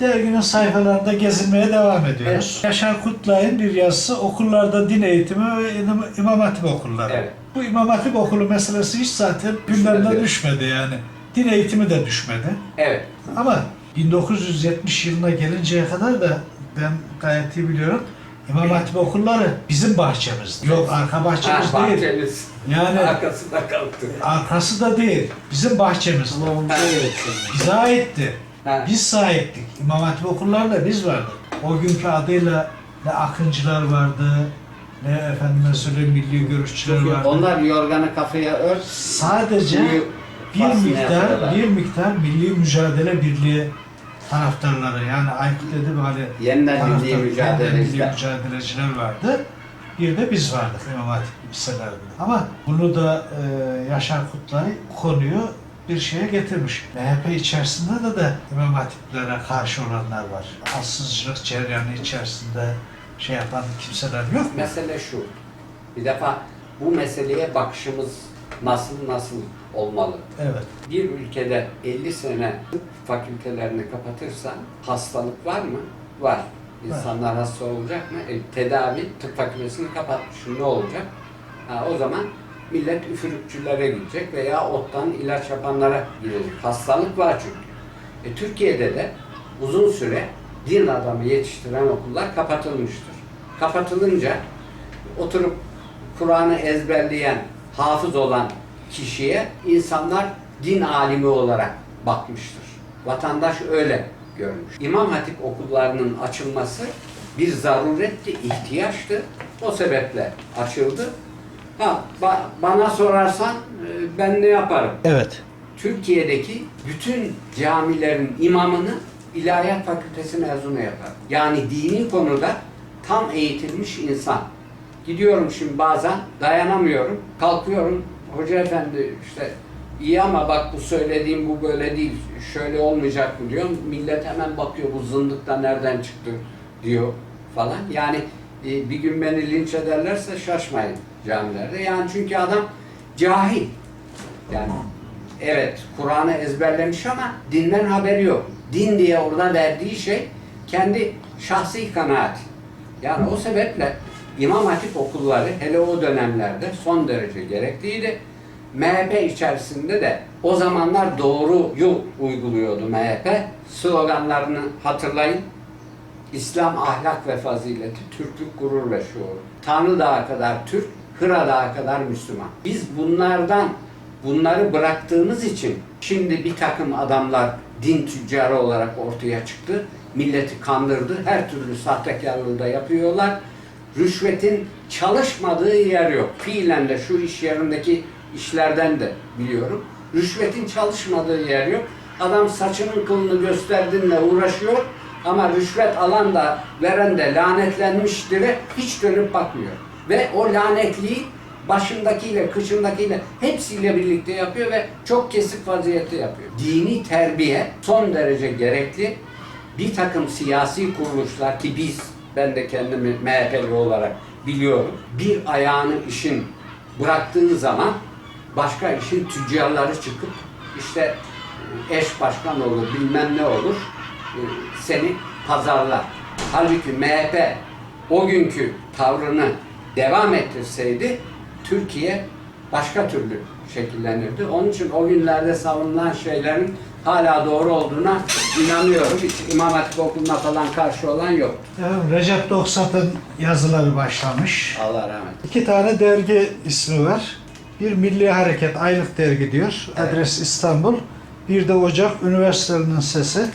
Derginin sayfalarında gezinmeye devam ediyoruz. Yaşar Kutlay'ın bir yazısı okullarda din eğitimi ve İmam- Hatip okulları. Evet. Bu İmam Hatip okulu meselesi hiç zaten gündemden Düşmedi. yani. Din eğitimi de düşmedi. Evet. Ama 1970 yılına gelinceye kadar da ben gayet iyi biliyorum. İmam Hatip okulları bizim bahçemizde. Yok arka bahçemiz Ha, değil. bahçemiz Yani arkasında kalktı. arkası da değil. Bizim bahçemiz. Bize aitti. Biz sahiptik. İmam Hatip okullarında biz vardık. O günkü adıyla ne akıncılar vardı, ne efendime söyleyeyim milli görüşçüler vardı. Onlar yorganı kafaya ört. Sadece suyu bir miktar, yapıyorlar. bir miktar milli mücadele birliği taraftarları yani Aykut dedi hani Yeniden milli yeniden mücadeleciler. milli mücadeleciler vardı. Bir de biz vardık İmam Hatip liselerde. Ama bunu da e, Yaşar Kutlay konuyu bir şeye getirmiş. MHP içerisinde de de İmam Hatiplere karşı olanlar var. Assızcılık cereyanı içerisinde şey yapan kimseler yok mu? Mesele şu. Bir defa bu meseleye bakışımız nasıl nasıl olmalı? Evet. Bir ülkede 50 sene fakültelerini kapatırsan hastalık var mı? Var. İnsanlar hasta olacak mı? E, tedavi tıp fakültesini kapatmışsın ne olacak? Ha, o zaman millet üfürükçülere gidecek veya ottan ilaç yapanlara gidecek. Hastalık var çünkü. E, Türkiye'de de uzun süre din adamı yetiştiren okullar kapatılmıştır. Kapatılınca oturup Kur'an'ı ezberleyen, hafız olan kişiye insanlar din alimi olarak bakmıştır. Vatandaş öyle görmüş. İmam Hatip okullarının açılması bir zaruretti, ihtiyaçtı. O sebeple açıldı. Ha, ba- bana sorarsan e, ben ne yaparım? Evet. Türkiye'deki bütün camilerin imamını İlahiyat Fakültesi mezunu yapar. Yani dini konuda tam eğitilmiş insan. Gidiyorum şimdi bazen dayanamıyorum. Kalkıyorum. Hoca efendi işte iyi ama bak bu söylediğim bu böyle değil. Şöyle olmayacak mı diyorum. Millet hemen bakıyor bu zındık da nereden çıktı diyor falan. Yani e, bir gün beni linç ederlerse şaşmayın camilerde. Yani çünkü adam cahil. Yani evet Kur'an'ı ezberlemiş ama dinden haberi yok. Din diye orada verdiği şey kendi şahsi kanaat. Yani o sebeple İmam Hatip okulları hele o dönemlerde son derece gerekliydi. MHP içerisinde de o zamanlar doğruyu uyguluyordu MHP. Sloganlarını hatırlayın. İslam ahlak ve fazileti, Türklük gurur ve şuur. Tanrı Dağı kadar Türk, Hıra Dağı kadar Müslüman. Biz bunlardan bunları bıraktığımız için şimdi bir takım adamlar din tüccarı olarak ortaya çıktı. Milleti kandırdı. Her türlü sahtekarlığı da yapıyorlar. Rüşvetin çalışmadığı yer yok. Fiilen de şu iş yerindeki işlerden de biliyorum. Rüşvetin çalışmadığı yer yok. Adam saçının kılını gösterdiğinde uğraşıyor ama rüşvet alan da veren de lanetlenmiştir hiç dönüp bakmıyor. Ve o lanetliği başındakiyle, kışındakiyle hepsiyle birlikte yapıyor ve çok kesik vaziyette yapıyor. Dini terbiye son derece gerekli. Bir takım siyasi kuruluşlar ki biz, ben de kendimi MHP'li olarak biliyorum. Bir ayağını işin bıraktığı zaman başka işin tüccarları çıkıp işte eş başkan olur, bilmem ne olur, e, seni pazarlar. Halbuki MHP o günkü tavrını devam ettirseydi Türkiye başka türlü şekillenirdi. Onun için o günlerde savunulan şeylerin hala doğru olduğuna inanıyorum. Hiç İmam Hatip Okulu'na falan karşı olan yok. Evet, Recep Doksat'ın yazıları başlamış. Allah rahmet İki tane dergi ismi var. Bir Milli Hareket aylık dergi diyor. Evet. Adres İstanbul. Bir de Ocak Üniversitelerinin Sesi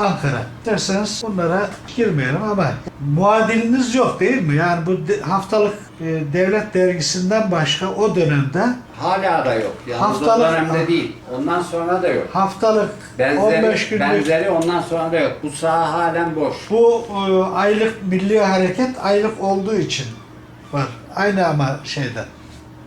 Ankara. Derseniz bunlara girmeyelim ama muadiliniz yok değil mi? Yani bu haftalık e, devlet dergisinden başka o dönemde Hala da yok. Yalnız Haftalık- o dönemde değil. Ondan sonra da yok. haftalık Benzeri, 15 günlük benzeri ondan sonra da yok. Bu saha halen boş. bu e, aylık Milli Hareket aylık olduğu için var. Aynı ama şeyden.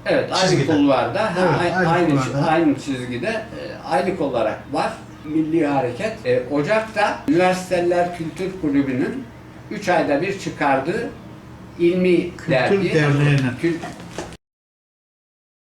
Evet, aynı Çizgide. kulvarda, ha, Evet, ay- aynı aynı, kulvarda. aynı çizgide e, aylık olarak var. Milli Hareket. E, Ocak'ta Üniversiteler Kültür Kulübü'nün 3 ayda bir çıkardığı ilmi Kültür dergi. Derneği'nin. Kül-